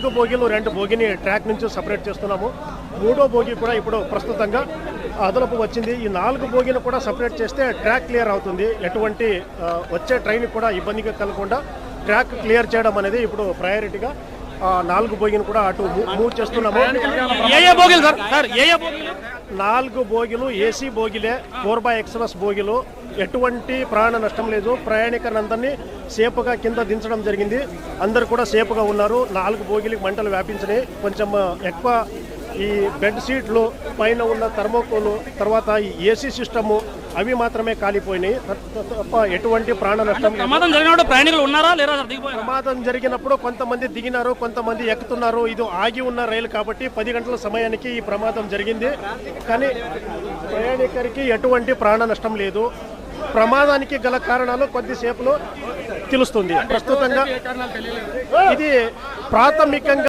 నాలుగు బోగీలు రెండు బోగిని ట్రాక్ నుంచి సపరేట్ చేస్తున్నాము. మూడో బోగి కూడా ఇప్పుడు ప్రస్తుతంగా అదనపు వచ్చింది. ఈ నాలుగు బోగిని కూడా సపరేట్ చేస్తే ట్రాక్ క్లియర్ అవుతుంది. ఎటువంటి వచ్చే ట్రైన్ కూడా ఇబ్బందిగా కలగకుండా ట్రాక్ క్లియర్ చేయడం అనేది ఇప్పుడు ప్రయారిటీగా నాలుగు బోగిని కూడా అటు మూ- మూవ్ చేస్తున్నాము. ఏ ఏ బోగిలు సార్? సార్ ఏ ఏ బోగిలు? నాలుగు బోగిలు ఏసీ బోగిలే ఫోర్ బై ఎక్స్ప్రెస్ బోగిలు. ఎటువంటి ప్రాణ నష్టం లేదు. ప్రయాణికులందరినీ సేపుగా కింద దించడం జరిగింది. అందరు కూడా సేపుగా ఉన్నారు. నాలుగు బోగిలకి మంటలు వ్యాపించినాయి. కొంచెం ఎక్కువ ఈ బెడ్ సీట్లు పైన ఉన్న థర్మోకోలు తర్వాత ఈ ఏసీ సిస్టము అవి మాత్రమే కాలిపోయినాయి. తప్ప- ఎటువంటి ప్రాణ నష్టం. ప్రమాదం జరిగినప్పుడు ప్రయాణికులు ఉన్నారా లేరా ప్రమాదం జరిగినప్పుడు కొంతమంది దిగినారు కొంతమంది ఎక్కుతున్నారు. ఇది ఆగి ఉన్న రైలు కాబట్టి పది గంటల సమయానికి ఈ ప్రమాదం జరిగింది. కానీ ప్రయాణికుడికి ఎటువంటి ప్రాణ నష్టం లేదు. ప్రమాదానికి గల కారణాలు కొద్దిసేపులో తెలుస్తుంది. ప్రస్తుతంగా ఇది ప్రాథమికంగా